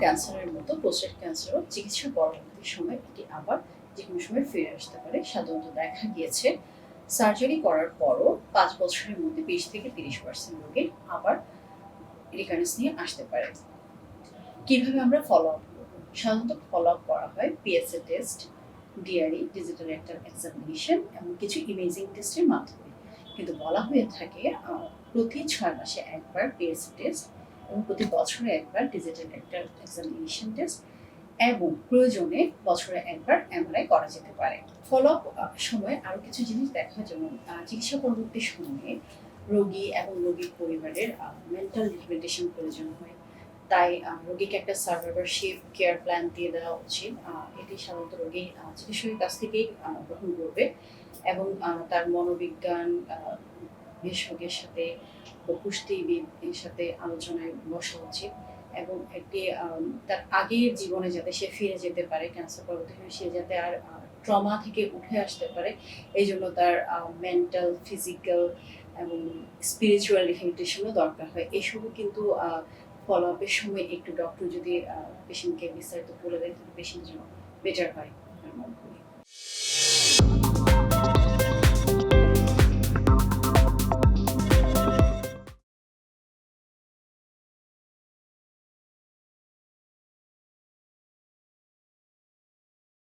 ক্যান্সারের মতো প্রোস্টেট ক্যান্সারও চিকিৎসা পরবর্তী সময় এটি আবার যে কোনো সময় ফিরে আসতে পারে। সাধারণত দেখা গিয়েছে সার্জারি করার পরও পাঁচ বছরের মধ্যে বিশ থেকে তিরিশ পার্সেন্ট রোগীর আবার রিকারেন্স নিয়ে আসতে পারে। কীভাবে আমরা ফলো আপ করব? সাধারণত ফলো আপ করা হয় পিএসএ টেস্ট ডিআরই ডিজিটাল একটা এক্সামিনেশন এবং কিছু ইমেজিং টেস্টের মাধ্যমে। কিন্তু বলা হয়ে থাকে প্রতি ছয় মাসে একবার পিএসএ টেস্ট এবং প্রতি বছরে একবার ডিজিটাল একটা এক্সামিনেশন টেস্ট এবং প্রয়োজনে বছরে একবার এমআরআই করা যেতে পারে। ফলো সময় আরও কিছু জিনিস দেখা যেমন চিকিৎসা পরবর্তী সময়ে রোগী এবং রোগীর পরিবারের মেন্টাল রিহেবিলিটেশন প্রয়োজন হয়। তাই রোগীকে একটা সার্ভাইভারশিপ কেয়ার প্ল্যান দিয়ে দেওয়া উচিত। এটি সাধারণত রোগী চিকিৎসকের কাছ থেকেই গ্রহণ করবে এবং তার মনোবিজ্ঞান বিশেষজ্ঞের সাথে পুষ্টিবিদের সাথে আলোচনায় বসা উচিত এবং একটি তার আগের জীবনে যাতে সে ফিরে যেতে পারে ক্যান্সার পরবর্তী সে যাতে আর ট্রমা থেকে উঠে আসতে পারে, এই জন্য তার মেন্টাল ফিজিক্যাল এবং স্পিরিচুয়াল রিহেবিলিটেশনও দরকার হয় এসবও কিন্তু ফলো আপের সময় একটু ডক্টর যদি পেশেন্টকে বিস্তারিত বলে দেয়, তাহলে পেশেন্টের জন্য বেটার হয়।